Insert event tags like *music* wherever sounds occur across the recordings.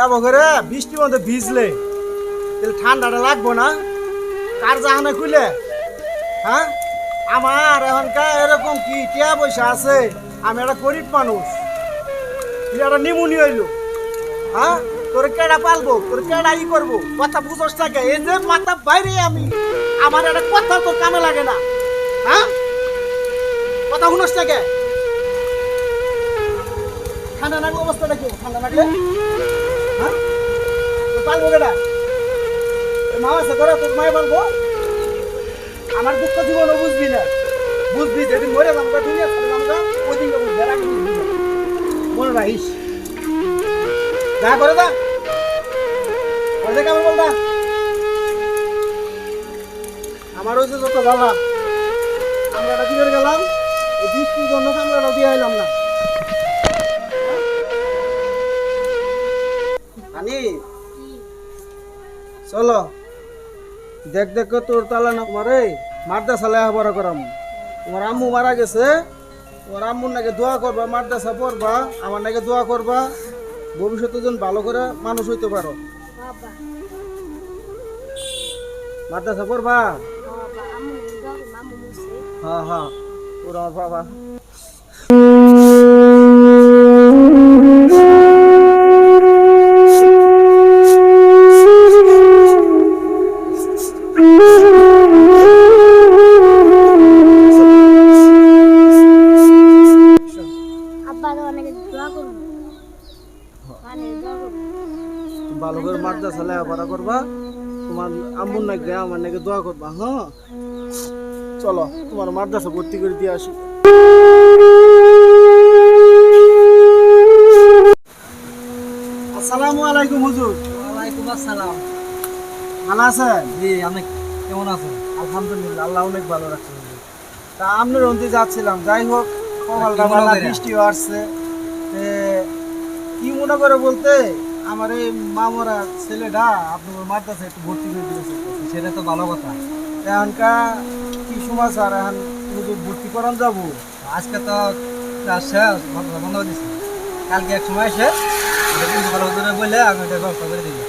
যাব করে বৃষ্টির মধ্যে ভিজলে। তাহলে ঠান্ডাটা লাগবো না? কার জাহানে খুলে হ্যাঁ? আমার এখনকার এরকম কি টিয়া পয়সা আছে? আমি একটা গরিব মানুষ। তুই একটা নিমুনি হইল। হ্যাঁ? তোর কেডা পালবো? তোর কেডা ই করব? কথা বুঝোস থাকে এই যে মাথা বাইরে আমি। আমার একটা কথা তোর কামে লাগে না। হ্যাঁ? কথা শুনোস থাকে ঠান্ডা লাগলে অবস্থাটা কি? ঠান্ডা লাগলে? তোর পালবো কেডা তোর মা আছে করে তোর মায়ে পালবো আমার দুঃখ জীবনও বুঝবি না। বুঝবি, যেদিন মরে যাব দুনিয়া ছেড়ে যাব ওই দিন। মনে রাখিস। যা করে দা করে কেমন বলবা আমার হয়েছে যত জ্বালা আমরা কি করে গেলাম, এই বৃষ্টির জন্য আমরা দিয়ে এলাম না। আনি চলো। দেখ দেখ তোর তালা না মারে মারদাসা লেহা বড় করাম। তোমার আম্মু মারা গেছে, তোমার আম্মুর নাকি দোয়া করবা মারদাসা পড়বা, আমার নাকি দোয়া করবা। ভবিষ্যতে যেন ভালো করে মানুষ হইতে পারো। বাবা মাদ্রাসা পড়বা? হ্যাঁ হ্যাঁ। ওর বাবা। লেখাপড়া করবা তোমার আম্মুর নাকি আমার নাকি দোয়া করবা হ্যাঁ চলো তোমার মাদ্রাসা ভর্তি করে দিয়ে আসি। আসসালামু আলাইকুম হুজুর। ওয়ালাইকুম আসসালাম। ভালো আছেন? জি আপনি কেমন আছেন? আলহামদুলিল্লাহ আল্লাহ অনেক ভালো রাখছে হুজুর। তা আপনার অন্তে যাচ্ছিলাম যাই হোক কপালটা কি ভালো করে? বৃষ্টি আসছে। কি মনে করে বলতে? আমার এই মামরা ছেলেটা আপনার মাদ্রাসা একটু ভর্তি করে দিয়েছে। সেটা তো ভালো কথা। এখনকার কি সমাচার? এখন হুজুর ভর্তি করান যাব আজকে তো ক্লাস শেষ বন্ধ বন্ধ করে দিচ্ছি কালকে এক সময় এসে ভালো করে বললে আমি এটা ব্যবস্থা করে দিবি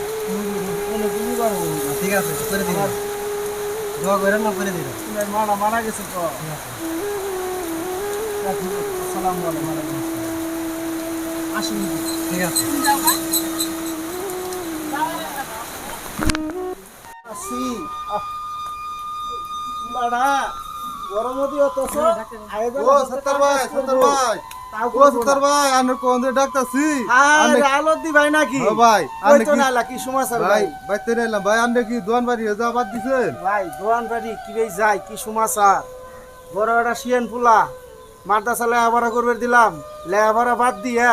কোনো ঠিক আছে করে দিবি দোয়া করে না করে তোমার মারা মারা গেছে তো। সালাম আলাইকুম। আসুন। ঠিক আছে। আসি। গরম ও সত্তর ভাই সত্তর ভাই। ও সত্তর ভাই আনের কোন দিয়ে ডাকতাছি আলতি ভাই নাকি? ও ভাই ওই তো কি নালা কি সমাচার ভাই ভাই। ভাই তেরে এলাম। ভাই কি দোয়ান বাড়ি হয়ে বাদ দিছেন ভাই দোয়ান বাড়ি কি রে যায় কি সমাচার? বড় একটা শিয়ান ফুলা মাদ্রাসা লেহাপড়া করবে দিলাম। লেহাপড়া বাদ দিয়ে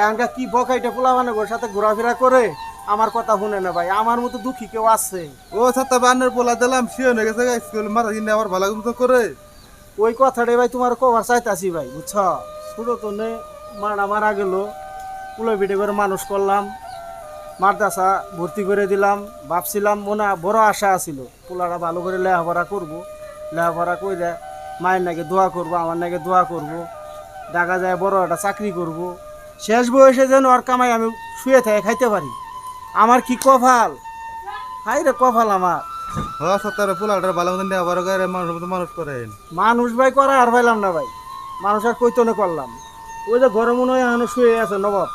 এখনকার কি বকাইটা ফুলা মানে ওর সাথে ঘোরাফেরা করে? আমার কথা শুনে না ভাই আমার মতো দুঃখী কেউ আছে? ও সত্তর ভাই আনের পোলা দিলাম শিও হয়ে গেছে স্কুল মারা কিনে আবার ভালো মতো করে। ওই কথাটাই ভাই তোমার কভার চাইতাছি ভাই বুঝছ? ছোটো তো নে মারা মারা গেল কুলো পিঠে করে মানুষ করলাম মাদ্রাসা ভর্তি করে দিলাম ভাবছিলাম মনে বড় আশা আছিল পোলাটা ভালো করে লেখাপড়া করব লেখাপড়া করে মায়ের নাকি দোয়া করব আমার নাকি দোয়া করব দেখা যায় বড় একটা চাকরি করব শেষ বয়সে যেন আর কামাই আমি শুয়ে থেকে খাইতে পারি। আমার কি কপাল? হাই রে কপাল আমার। হ সত্তর পোলাটার ভালো মতন বড় করে মানুষ মতো মানুষ করেন মানুষ ভাই করা আর পাইলাম না ভাই। মানুষ আর কৈতনে করলাম। ওই যে গরম মনে হয় শুয়ে আছে নবাব।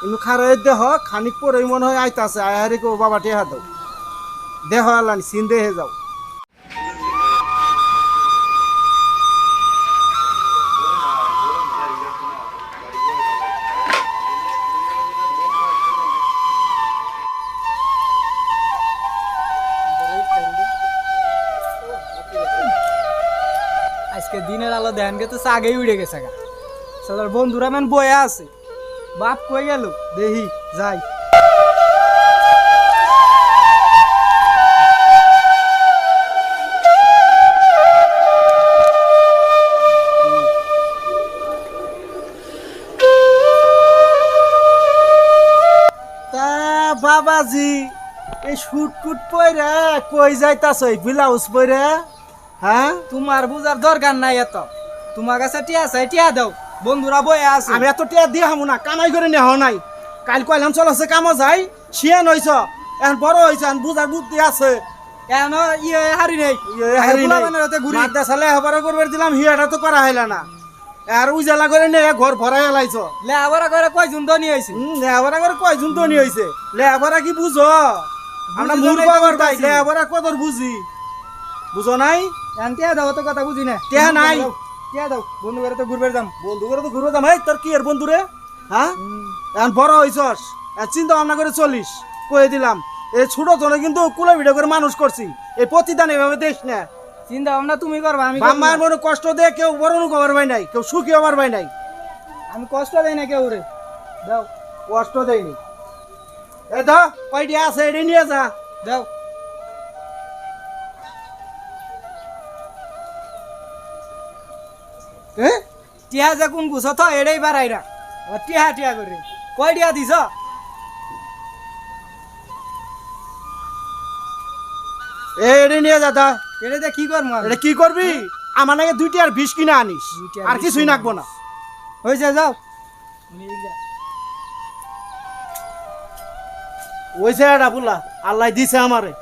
কিন্তু খারাই দেহ খানিক পরে মনে হয় আইতা আছে আয়ারে কেউ বাবা টেহা দাও। দেহ আল্লাহ সিন দেহে যাও। আজকে দিনের আলো দেন গে, তো আগেই উড়ে গেছে গা। সাদার বন্ধুরা মান বয়ে আছে। বাপ কই গেল? দেখি যাই। বাবাজি, এই শুট কুট পরে কই যাইতাছ? ব্লাউজ পরে হ্যাঁ? তোমার বুঝার দরকার নাই এত। তোমার কাছে টিয়া চাই টিয়া দাও। বন্ধুরা বয়ে আছে। আমি এত টিয়া দিয়ে হামু না কামাই করে নেওয়া নাই। কাল কইলাম চল আছে কামো যাই। শিয়ান হইছ এখন বড় হইছ এখন বুঝার বুদ্ধি আছে। কেন? ইয়ে হারি নেই। ইয়ে হারি নাই। ঘুরি। মাদ্রাসা লেখাপড়া করবার দিলাম হিয়াটা তো করা হইলা না। আর উজালা করে নে ঘর ভরাই এলাইছ লে আবার করে কয় জন ধনী হয়েছে লেখাপড়া করে কয়জন ধনী হইছে? লেখাপড়া কি বুঝো? আমরা মূর্খ আবার ভাই বুঝতাছি। কদর বুঝি। বুঝো নাই? টিয়া দাও তো কথা বুঝি না। টিয়া নাই। টিয়া দাও বন্ধু করে তো ঘুরবে যাম। বন্ধু করে তো ঘুরো দাম এই তোর কি এর বন্ধু রে? হ্যাঁ? এখন বড় হইছস চিন্তা ভাবনা করে চলিস। কয়ে দিলাম এই ছোট জনে কিন্তু কুলে ভিডিও করে মানুষ করছি। এই প্রতিদান এভাবে দেখ না। চিন্তা ভাবনা তুমি করবা আমি করব মনে কষ্ট দিয়ে কেউ বড় খবর পাই নাই কেউ সুখী হবার পাই নাই। আমি কষ্ট দেই না কেউ রে। দাও। কষ্ট দেয়নি এই তো কয়টি আছে এটি নিয়ে যা। দাও। হ্যাঁ টিয়া যে কোন গুছ তো এড়াই বাড়াই না আবার টিয়া টিয়া করে কয় টিয়া দিছ। এই এটি নিয়ে যা তা। এটা দিয়ে কি করব? এটা কি করবি আমার নাকি দুইটি আর বিষ কিনে আনিস আর কিছুই নাকবো না। হয়েছে যাও ওই এটা বুলা। আল্লাহ দিছে আমারে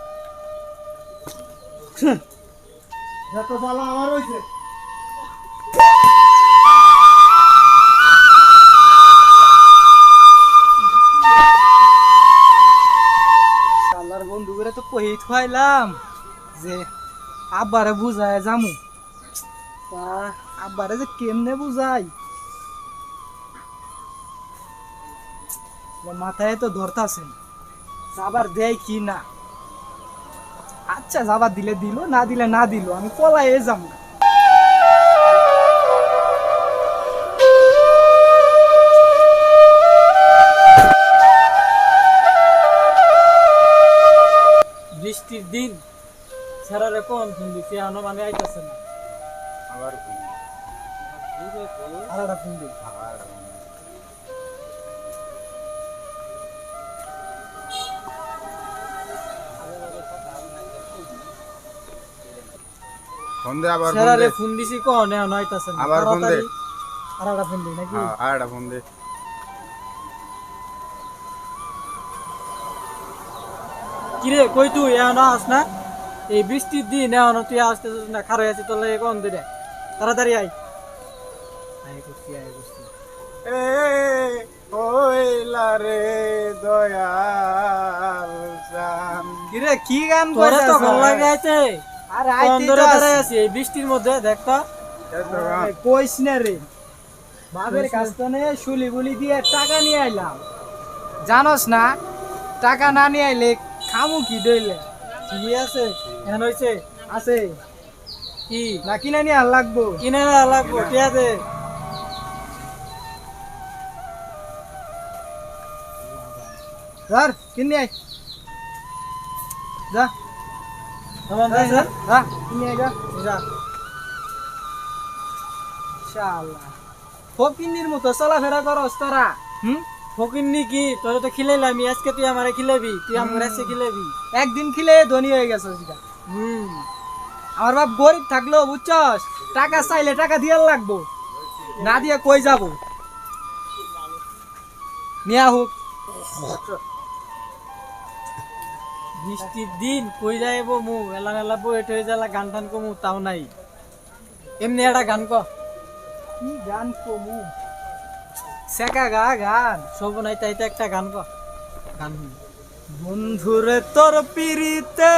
যত জ্বালা আমার হইছে আল্লাহর তো কহি যে আব্বারে বুঝায় জামু তা আব্বারে যে কেমনে বুঝাই? মাথায় তো যাবার দেয় কি না? আচ্ছা যাবার দিলে দিল, না দিলে না দিল, আমি পলাই যাম না বৃষ্টির দিন ছেড়ারে কোন কিন্তু পিয়ানো মানে আইতাছে না আর একটা ফোন দিই। ফোন দে আবার ফোন দে। ফোন দিছি কোন? এখন আইতাছে আবার ফোন দে। তাড়াতাড়ি আর একটা ফোন দিই নাকি? হ্যাঁ ফোন দে। কিরে কই তুই? এখন আস না। এই বৃষ্টির দিন এখন তুই আসতে না খারাপ আছি তোর লাগে কোন দিনে তাড়াতাড়ি আই আয় করছি আয় করছি এ হইলা রে দয়াল জান। কিরে কি গান তোরে তো? ভালো লাগে আছে। আরে কোন আইতেই তো আছি। এই বৃষ্টির মধ্যে দেখ তো। কইস না রে। বাবের কাছ থেকে শুলি গুলি দিয়ে টাকা নিয়ে আইলাম। জানোস না টাকা না নিয়ে আইলে খামু কি দইলে ঠিক আছে এখন হইছে আছে। কি? না কিনে নিয়ে আর লাগবো? কিনে না লাগবো ঠিক আছে। ধর কিনে আই যা। তখন যা? যা, যা কিনে আই যা। যা। ইনশাআল্লাহ। ফকিন্নির মতো চলাফেরা করস তোরা হুম? ফকিন্নি কি তোর তো খিলাইলাম আজকে তুই আমারে খিলাবি তুই আমার আজকে খিলাবি। একদিন খিলে ধনী হয়ে গেছিস গা। হুম। আমার বাপ গরিব থাকল বুঝছস? টাকা চাইলে টাকা দিয়ার লাগবো না দিয়ে কই যাব? নিয়া হোক। বৃষ্টির দিন কই যাইব মু এলা এলা বই হয়ে যালা গান টান কমু তাও নাই। এমনি একটা গান ক। কি গান কমু? সেকা গা গান সব নাই তাইতে একটা গান গান। বন্ধুরে তোর পিড়িতে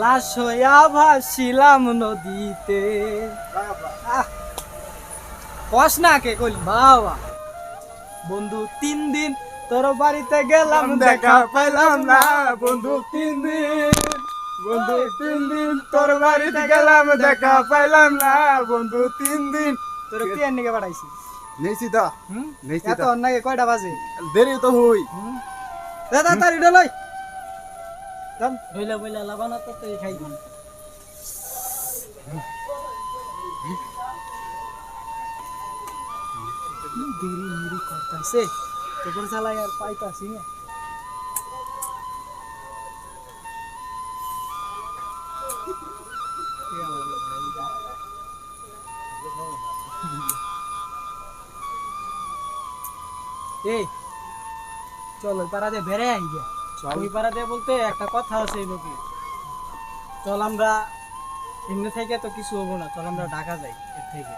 লাশ হইয়া ভাসিলাম নদীতে। কস না কে কইলি? বাবা। বন্ধু তিন দিন তোর বাড়িতে গেলাম দেখা পাইলাম না। বন্ধু তিন দিন বন্ধু তিন দিন তোর বাড়িতে গেলাম দেখা পাইলাম না। বন্ধু তিন দিন তোর কি নিকে পাঠাইছি হুম? নেইছি এত তো। অন্যায় কয়টা বাজে? দেরি তো হই। দাদা তার এটা লই। চল। বইলা বইলা লাবানা তো তুই খাই দেরি মিরি করতাছে। তোর চালাই আর পাইতাছি না। এই চল ওই পাড়াতে বেড়ে আই গে। ওই পাড়াতে বলতে একটা কথা আছে এই লোকে। চল আমরা এমনি থেকে তো কিছু হব না চল আমরা ঢাকা যাই এর থেকে।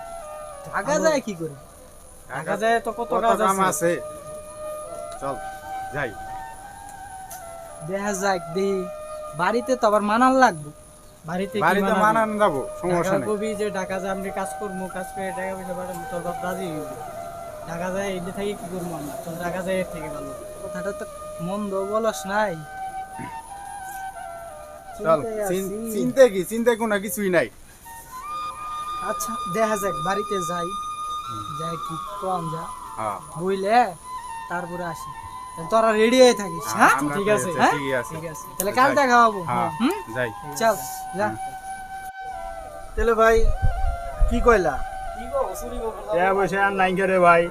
ঢাকা যায় কি করে? ঢাকা যায় তো কত কাজ আছে? চল যাই। দেখা যাক দি বাড়িতে তো আবার মানার লাগবে। বাড়িতে বাড়িতে মানান যাব সমস্যা নেই। কবি যে ঢাকা যায় আমরা কাজ করব কাজ করে টাকা পয়সা পাঠাবো তোর বাপ রাজি হইবে। ঢাকা যায় এমনি থেকে কি করব আমরা? চল ঢাকা যায় এর থেকে ভালো কথাটা তো মন্দ বলস নাই। চল চিন্তা কি? চিন্তা কোনো কিছুই নাই। আচ্ছা দেখা যাক বাড়িতে যাই। যাই কি কম যা। হ্যাঁ। বুঝলে তারপরে আসি। তোরা রেডি হয়ে থাকিস হ্যাঁ ঠিক আছে, হ্যাঁ? ঠিক আছে। তাহলে কাল দেখা হব। হ্যাঁ হুম? যাই। চল যা। তাহলে ভাই কি কইলা? কি গো চুরি করব এ বসে আর নাই রে ভাই?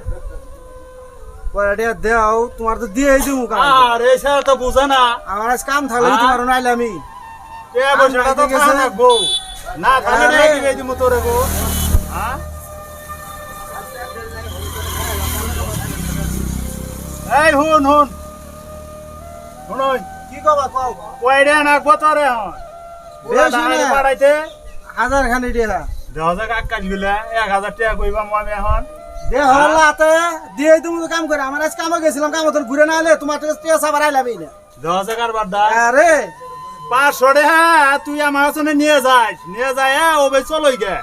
পয়সা দেও তোমার তো দিয়েই দিমু কাম। আর এসে তো বুঝে না। আমার আজ কাম থাকলে তোমার নাইলে আমি। কে বসে তো থাকা না আরে- দিবে দিমু তোরে গো হ্যাঁ? এই হুন হুন। শুনুন কি কবা কও। কয়ডে না কতরে হন বেশি না। পাড়াইতে হাজার খানি দিয়া দশ হাজার আকাশ গিলা এক হাজার টাকা কইবা আমি এখন। দে হলাতে দিয়ে তুমি কাম করে আমার আজ কামে গেছিলাম কাম তো ঘুরে না এলে তোমার তো টেস আবার আইলাবি না। হাজার বাদ দা। আরে। পাঁচশো হ্যাঁ তুই আমার কাছে নিয়ে যাস নিয়ে যায় হ্যাঁ ও ভাই চলই গে।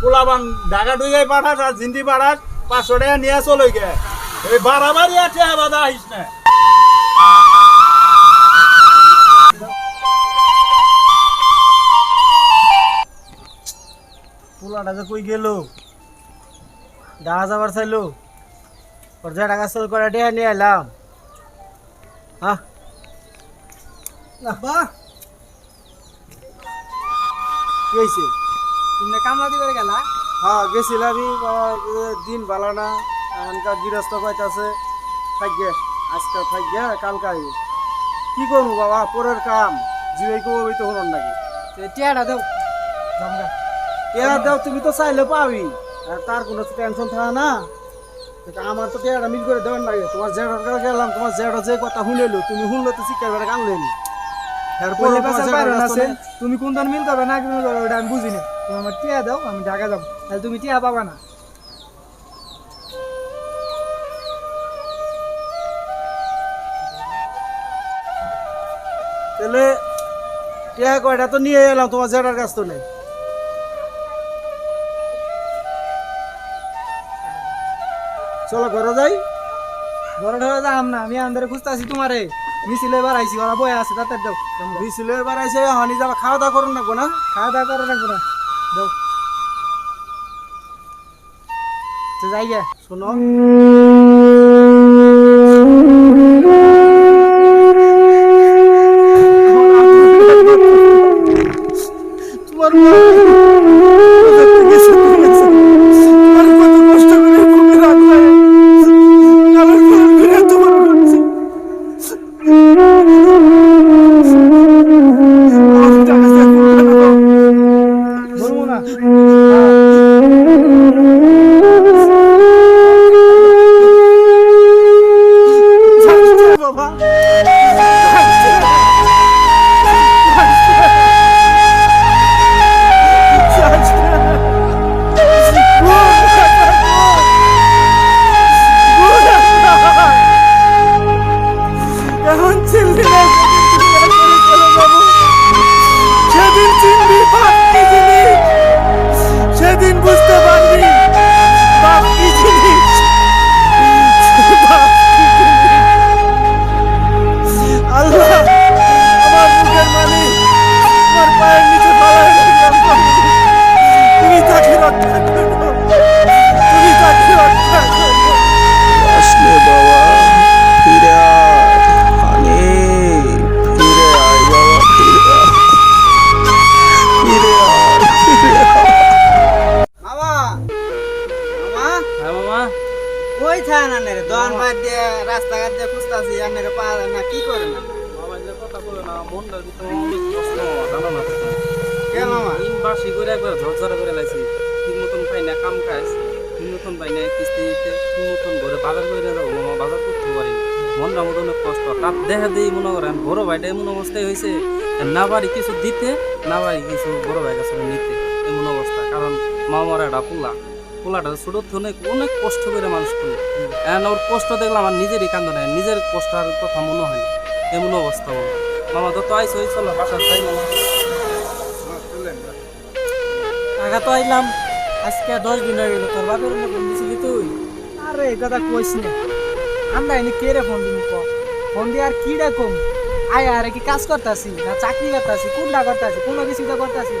পোলাবান ঢাকা ডুইগাই পাঠাস আর জিন্দি পাঠাস পাঁচশো টাকা নিয়ে চলই গে। এই বাড়াবাড়ি আছে বাদা আহিস না। পোলাটা যে কই গেল? দেখা যাবার চাইলো। ওর যে টাকা সেল করে দিয়ে নিয়ে এলাম। হ্যাঁ বাহ কি হয়েছে তুমি কামলাতি করে গেলা? হ্যাঁ গেছিলাম আমি বাবা, এ, দিন ভালো না। এখনকার গৃহস্থ কইতাছে থাকবে আজকে থাকবে কালকে আইবে। কি করব বাবা? পরের কাম। জিবে কেউ ওই তো হরণ নাকি। টিয়াটা দেও। জমগা টেয়ার দাও তুমি তো চাইলে পাবি। আর তার কোনো টেনশন থাকে না। আমার তো টেয়ারটা মিল করে দেবেন লাগে তোমার জেডার কাছে গেলাম তোমার জেডা যে কথা শুনেলো তুমি শুনলে তো শিক্ষার বেড়া কানলেন না তুমি কোন দিন মিল করবে না মিল করবে ওটা আমি বুঝি না তুমি আমার টিয়া দাও আমি ঢাকা যাব। তাহলে তুমি টিয়া পাবা না। তাহলে টেয়া কয়টা তো নিয়ে এলাম তোমার জেডার কাছ তো নেই চলো ঘরে যাই। ঘরে ঢরে যাম না আমি আন্দারে খুঁজতে আছি তোমারে। মিছিলে এবার আইসি ওরা বয়ে আছে তাতে দাও। মিছিলে এবার আইসে হানি যাবা খাওয়া দাওয়া করুন না না? খাওয়া দাওয়া করে রাখব না। দাও। যাই গে। শোনো। দেখা দিয়ে মনে করেন, বড় ভাইটা এমন অবস্থায় হয়েছে না বাড়ি কিছু দিতে, না বাড়ি কিছু বড় ভাই কাছে নিতে, এমন অবস্থা। কারণ মামার একটা পোলা, পোলাটা ছোট অনেক অনেক কষ্ট করে মানুষ করল। এখন ওর কষ্ট দেখলে আমার নিজেরই কান্দ নেয় নিজের কষ্ট আর কথা মনে হয় এমন অবস্থা মামা মামা তো তো আইসো ওই বাসার মামা। টাকা তো আইলাম, আজকে দশ দিন হয়ে গেল, তোর বাপের ফোন দিছিলি তুই আরে কথা কইস না। আমরা এনে কে রে ফোন ক ফোন আর কি রকম? আয়, আর কি কাজ করতেছি? না চাকরি করতেছি কোনটা করতেছি, কোনো কিছু তো করতেছি।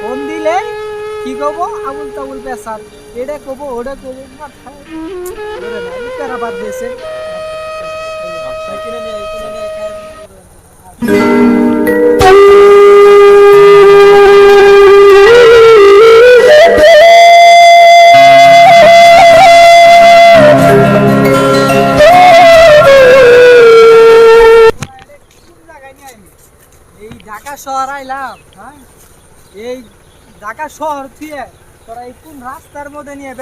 ফোন দিলে কি কব? আবুল তাবুল পেশার এটা কব, ওটা কব, না বাদ দিয়েছে। কিনে নিয়ে শহর আইলাম হ্যাঁ? এই ঢাকা শহর তোরা এই কোন রাস্তার মধ্যে নিয়ে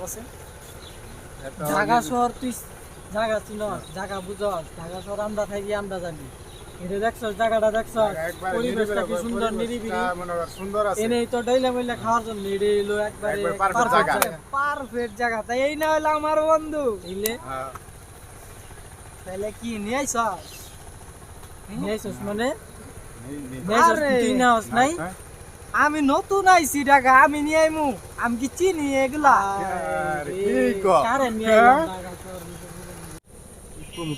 বসে। ঢাকা শহর তুই জায়গা চিনস জায়গা বুঝস ঢাকা শহর আমরা থাকি আমরা জানি। এটা দেখছস জায়গাটা দেখছস? পরিবেশটা কি সুন্দর নিরিবিলি। সুন্দর আছে। এনেই তো ডইলে মইলে খাওয়ার জন্য এটা হলো একবারে জায়গা। পারফেক্ট জায়গা। তাই এই না হলো আমার বন্ধু। বুঝলে। তাহলে কি নিয়ে আইসস নিয়ে আইসস মানে। তুই না নাই? আমি নতুন আইছি ঢাকা আমি নিয়ে আইমু। আমি কি চিনি এগুলা? হ্যাঁ?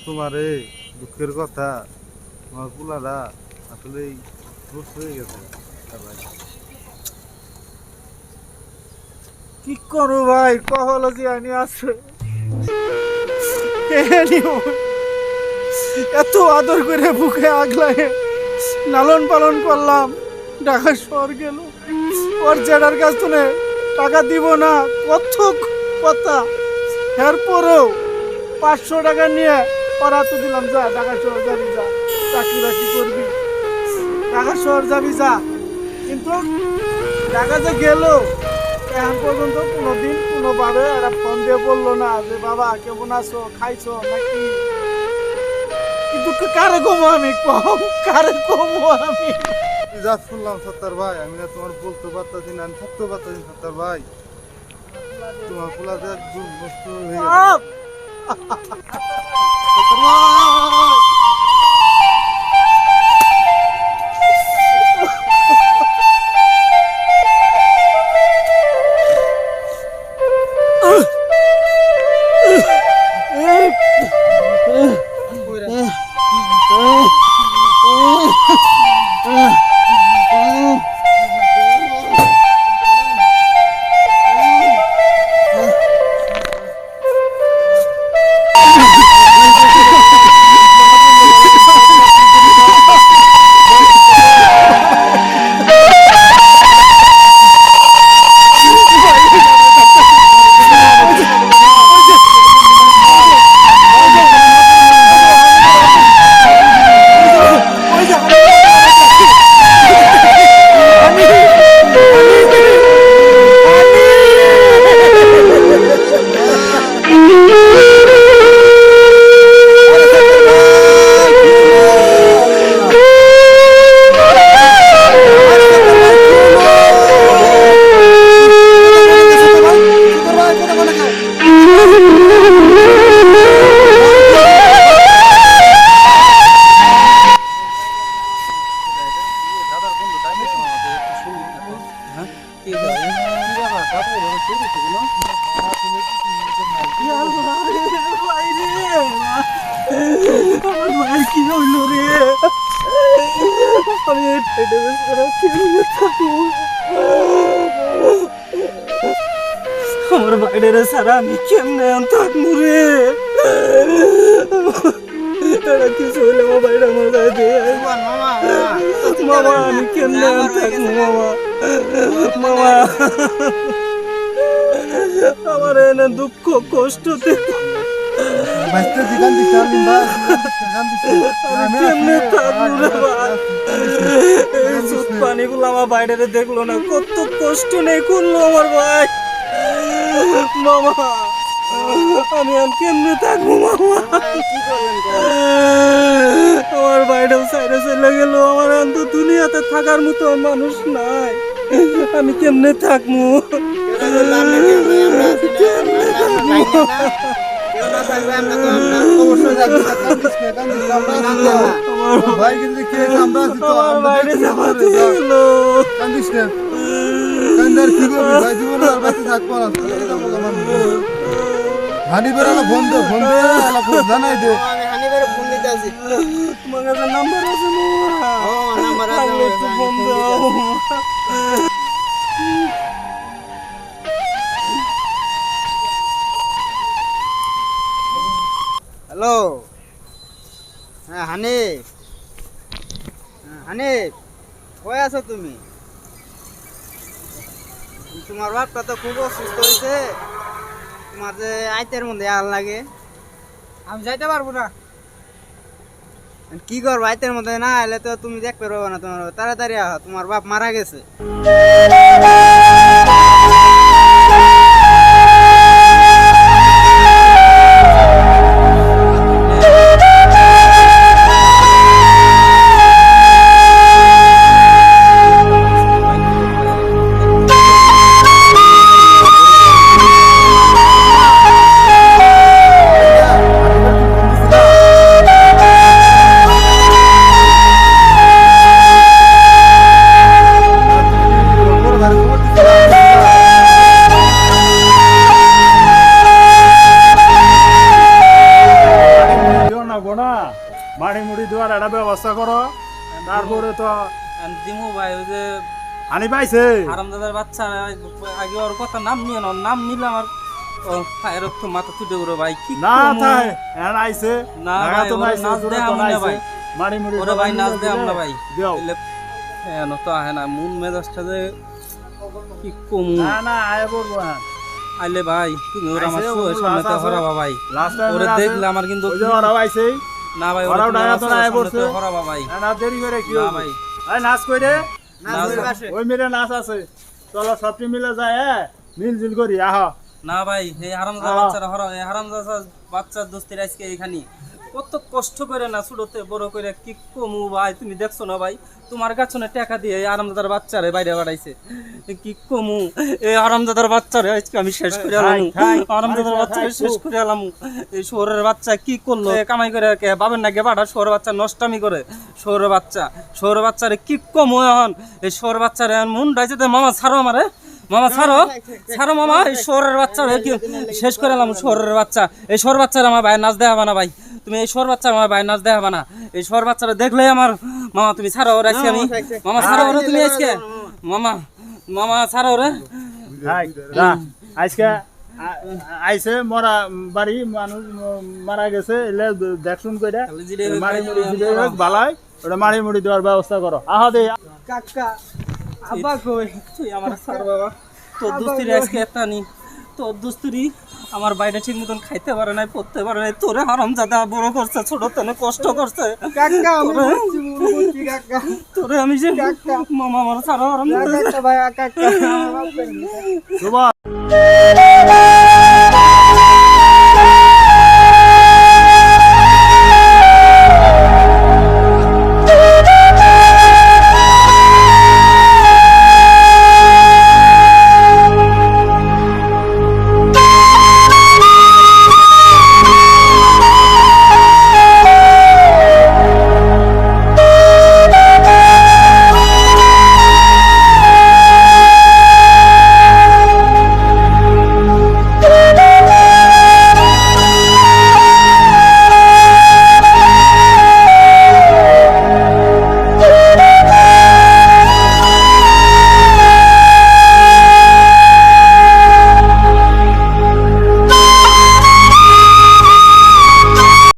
তোমারে দুঃখের কথা? আমার পোলারা আসলে হয়ে গেছে। কি করো ভাই? কহলো যে আনি আছে এত আদর করে বুকে আগলায়। লালন পালন করলাম। ঢাকা শহর গেল। ওর জেডার কাছ থেকে টাকা দিব না কত কথা। এরপরেও পাঁচশো টাকা নিয়ে ওরা তো দিলাম, যা ঢাকা শহর যাবি, যা, চাকরি বাকরি করবি। ঢাকা শহর যাবি, যা। কিন্তু ঢাকা যে গেল, এখন পর্যন্ত কোনোদিন কোনোভাবে একটা ফোন দিয়ে বলল না যে, বাবা, কেমন আছো? খাইছো নাকি? কিন্তু কারে কমো আমি? কম কারে কমো আমি? যা শুনলাম সত্তার ভাই আমি না তোমার বলতে পারতাছি না আমি থাকতে পারতাছি সত্তার ভাই। তোমার পোলাতে একদম নষ্ট হয়ে কি ব্যাপার কি দাদা এভাবে শুরু থেকে না আমার ভাই কি কেমনে থাকব আমার বাইরে সারা আমি কেমনে থাকব রে আমার বাইরে আমার গায়ে আমি কেমনে থাকব মামা? মামা। আমার এনে দুঃখ কষ্ট থেকে দিগান দিতে আলিম দিগান দিতে কেমনে থাকব রে ভাই এই পানিগুলো আমার বাইরে দেখল না। কত কষ্ট নেই করল আমার ভাই। মামা আমি আর কেমনে থাকব মামা? আমার বাইরেও সাইডে চলে গেল। আমার অন্ত দুনিয়াতে থাকার মতো মানুষ নাই। আমি কেমনে থাকব কেউ না করলে আপনি কেউ নাই, আমরা আছি না, আমরা- আমরা ভাই না, না। কেউ না থাকলে আমরা তো আমরা অবশ্যই যাবি না, কান্দিস না, কান্দিস না, আমরা আছি তো। তোর ভাই কিন্তু কে আমরা আছি তো, আমার আমরা বাইরে দেখতে যাওয়া পারি না। গেল কান্দিস না। কান্দার কি করবি? ভাই জীবনে আর বাঁচে থাকব না। চলে যাব আমার। হানি বেড়ালো ফোন দে ফোন দে আলা ফোন জানাই দে আমি ফোন দিতে আছি তোমার কাছে নাম্বার আছে একটু ফোন দাও। হ্যালো। হ্যাঁ হানিফ। হ্যাঁ, হানিফ কই আছো তুমি? তোমার বাপটা তো খুব অসুস্থ হয়েছে। তোমার যে আইতের মধ্যে আল লাগে। আমি যাইতে পারব না। কি কর আইতের মধ্যে? না, এলে তো তুমি দেখতে পারবে না তোমার। তাড়াতাড়ি তোমার বাপ মারা গেছে। আনি পাইছে। হারামদাদার বাচ্চা আগে ওর কথা নাম নিয়ে না ওর নাম নিলে আমার ও, পায়ের মাথা তুটে উড়ে ভাই কি না তাই এন আইছে না ভাই, তো ওরে নাচ দে তো আমি না নাইছে। ভাই। মাড়ি মুড়ি ওরে ভাই নাচ দে আমরা ভাই। দিও। এলে তো আহে না মন মেজাজটা যে কি কমু। না না আয় বলব হ্যাঁ আইলে ভাই তুমি ওরা আমার আইসে, সামনে আছে, আছে। হরাবা ভাই। ওরে দেখলে আমার কিন্তু ওই যে ওরাও আইছে। না ভাই ওরা ডায়া তো আয় সামনে হরাবা ভাই। না দেরি করে কি না ভাই। আয় নাচ কই রে? না না, ওই। মেরে নাচ আছে চলো সবটি মিলে যায় মিল মিলজুল করি আহ না ভাই এই হারামজাদা আহ। বাচ্চারা হরা এই হারামজাদা বাচ্চার দোস্তির আজকে এখানে কত কষ্ট করে না ছোটতে বড় করে কি কমু ভাই তুমি দেখছ না ভাই? তোমার কাছনে টাকা দিয়ে আরামদাদার বাচ্চারে বাইরে বাড়াইছে কি কমু? এই আরামদাদার বাচ্চারে আজকে আমি শেষ করে এলাম। আরামদাদার খাই, বাচ্চারে শেষ করে এলাম। এই শহরের বাচ্চা কি করল? কামাই করে কে বাবের নাকি বাড়া শহরের বাচ্চা নষ্টামি করে। শহরের বাচ্চা শহরের বাচ্চারে কি কমু এখন? এই শহরের বাচ্চারে মন রাইছে মামা ছাড়ো আমারে। মামা ছাড়ো। ছাড়ো মামা। এই শহরের বাচ্চা কি শেষ করে এলাম শহরের বাচ্চা। এই শহর বাচ্চারা আমার ভাই নাচ দেখাবা না ভাই। তুমি এই শহর বাচ্চা আমার ভাই নাচ দেখাবা না। এই শহর বাচ্চারা দেখলে আমার মামা তুমি ছাড়ো ওরা আজকে আমি। মামা ছাড়ো ওরা তুমি আজকে। মামা মামা ছাড়ো ওরে। আজকে আইছে মরা বাড়ি মানুষ মারা গেছে এলে দেখশুন কইরা। মারি। মুড়ি বালাই ওটা মারি মুড়ি দেওয়ার ব্যবস্থা করো। আহ দে। কাকা আব্বা কই? তুই আমার ছাড় বাবা। তোর দুস্তিরি আজকে একটা নি। তোর দুস্তিরি আমার বাইরে ঠিক মতন খাইতে পারে নাই পড়তে পারে নাই। তোরে হারাম জাদা বড় করছে ছোট তেনে কষ্ট করছে। তোরে- আমি যে মামা আমার ছাড়া হারাম ভাই *laughs*